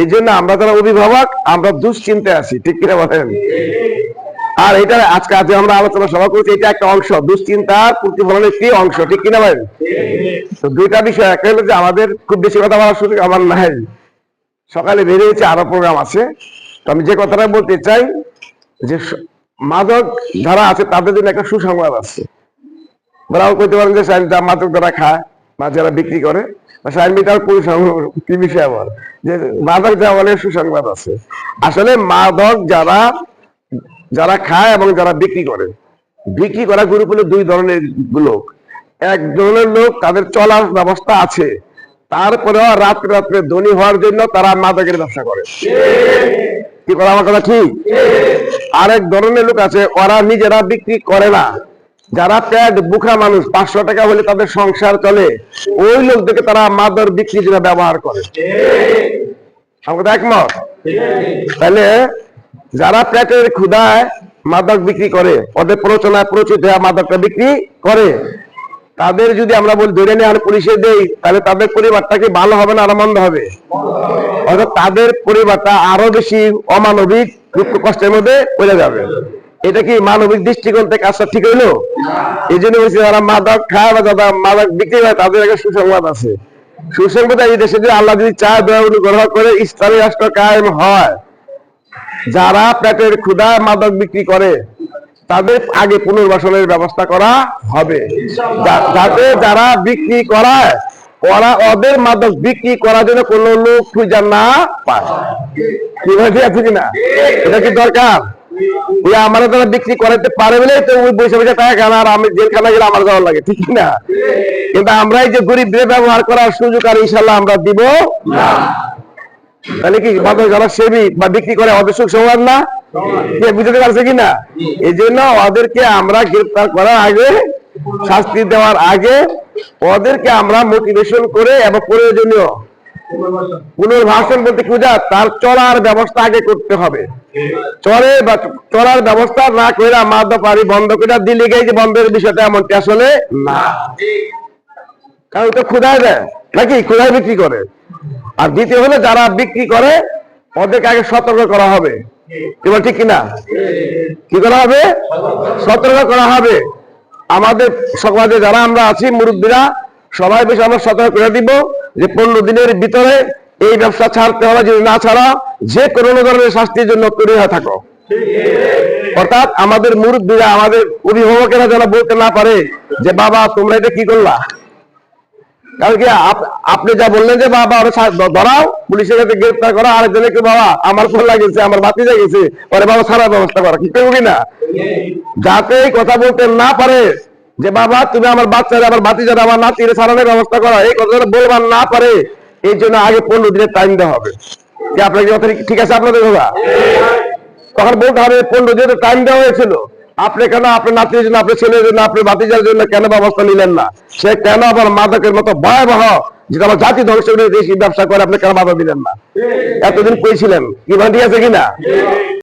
এই জন্য আমরা যারা অভিভাবক, আমরা দুশ্চিন্তায় আছি, ঠিক কিনা বলেন? আর এটা আজকে আজ আমরা আলোচনা সভা করছি, এটা একটা অংশ দুশ্চিন্তার প্রতিফলনের একটি অংশ, ঠিক কিনা ভাই তো দুইটা বিষয়, একটা হলো যে আমাদের খুব বেশি কথা বলার সুযোগ আমার নাই। সকালে বেরিয়েছে, আরও প্রোগ্রাম আছে। তো আমি যে কথাটা বলতে চাই, যে মাদক যারা আছে, তাদের জন্য একটা সুসংবাদ আছে। ওরাও করতে পারেন যে মাদক যারা খায় বা যারা বিক্রি করে মিটার কি বিষয় যে মাদক সুসংবাদ আছে। আসলে মাদক যারা যারা খায় এবং যারা বিক্রি করে বিক্রি করা গ্রুপ হলো দুই ধরনের লোক। এক ধরনের লোক তাদের চলার ব্যবস্থা আছে তারপরেও রাত্রে রাত্রে ধনী হওয়ার জন্য তারা মাদকের ব্যবসা করে। কি করা আমার কথা ঠিক। আরেক ধরনের লোক আছে ওরা নিজেরা বিক্রি করে না। যারা পেট বুখা মানুষ, পাঁচশো টাকা হলে তাদের সংসার চলে, ওই লোকদেরকে তারা মাদক বিক্রি জন্য ব্যবহার করে। আমার কথা একমত? তাহলে যারা পেটের ক্ষুদায় মাদক বিক্রি করে, ওদের প্রচনায় প্রচুর মাদকটা বিক্রি করে, তাদের যদি আমরা বলি, ধরে নিয়ে আর পুলিশে দেই তাহলে তাদের পরিবারটা কি ভালো হবে না আরও মন্দ হবে? অর্থাৎ তাদের পরিবারটা আরও বেশি অমানবিক, দুঃখ কষ্টের মধ্যে পড়ে যাবে। এটা কি মানবিক দৃষ্টিকোণ থেকে আসা ঠিক হইল? এই জন্য বলছি যারা মাদক খায় বা যারা মাদক বিক্রি হয় তাদের একটা সুসংবাদ আছে। সুসংবাদ এই দেশে যদি আল্লাহ যদি চায়, দয়া অনুগ্রহ করে ইসলামী রাষ্ট্র কায়েম হয়। যারা পেটের ক্ষুদায় মাদক বিক্রি করে, তাদের আগে পুনর্বাসনের ব্যবস্থা করা হবে। যাতে যারা বিক্রি করায়, ওরা ওদের মাদক বিক্রি করার জন্য কোন লোক খুঁজে না পায়। কি বলছি আছে কিনা? এটা কি দরকার? ওই যারা বিক্রি করাতে তো ওই টাকা আর আমি জেলখানা গেলে আমার যাওয়ার লাগে, ঠিক না? কিন্তু যে ব্যবহার করার সুযোগ আর ইনশাল্লাহ আমরা দিব তাহলে কি যারা সেবি বা বিক্রি করে না? বুঝতে পারছে কিনা এই জন্য ওদেরকে আমরা গ্রেফতার করার আগে, শাস্তি দেওয়ার আগে, ওদেরকে আমরা মোটিভেশন করে এবং প্রয়োজনীয় পুনর্বাসন বলতে কি বোঝা? তার চলার ব্যবস্থা আগে করতে হবে। চলে বা চলার ব্যবস্থা না করে মাদ্য পারি বন্ধ করে দিলে গিয়ে যে বন্ধের বিষয়টা এমনটি আসলে না। কারণ তো ক্ষুদায় দেয়। নাকি? ক্ষুদায় বিক্রি করে। আর দ্বিতীয় হলো যারা বিক্রি করে ওদেরকে আগে সতর্ক করা হবে। এবার ঠিক কিনা? কি করা হবে? সতর্ক করা হবে। আমাদের সমাজে যারা আমরা আছি, মুরব্বীরা, সবাই বেশি আমরা সতর্ক করে দিব। যে পনেরো দিনের ভিতরে এই ব্যবসা ছাড়তে হবে, যদি না ছাড়া, যে কোনো ধরনের শাস্তির জন্য তৈরি হয়ে থাকো। অর্থাৎ আমাদের মুরব্বীরা, আমাদের অভিভাবকেরা যেন বলতে না পারে যে, বাবা, তোমরা এটা কি করলা? কারণ কি, আপ- আপনি যা বললেন যে, বাবা, ওরা ধরাও, পুলিশের কাছে গ্রেফতার করা আরেকজনে কি, বাবা, আমার ফোন লাগিয়েছে, আমার বাতি গেছে পরে বাবা সারা ব্যবস্থা করা। কি করব কিনা যাতে কথা বলতে না পারে যে বাবা, তুমি আমার বাচ্চারা, আমার বাতি যারা আমার নাতিরে সারানোর ব্যবস্থা করা। এই কথাটা বলবার না পারে এই জন্য আগে পনেরো দিনের টাইম দেওয়া হবে। কি আপনার কথা ঠিক আছে আপনাদের কথা? তখন বলতে হবে, পনেরো দিনের টাইম দেওয়া হয়েছিল। আপনি কেন আপনার নাতির জন্য, আপনার ছেলের জন্য, আপনার ভাতিজার জন্য কেন ব্যবস্থা নিলেন না? সে কেন আবার মাদকের মতো ভয়াবহ, যেটা আমার জাতি ধ্বংস করে দেশি ব্যবসা করে, আপনি কেন বাধা দিলেন না? এতদিন পেয়েছিলেন কি ঠিক আছে কিনা?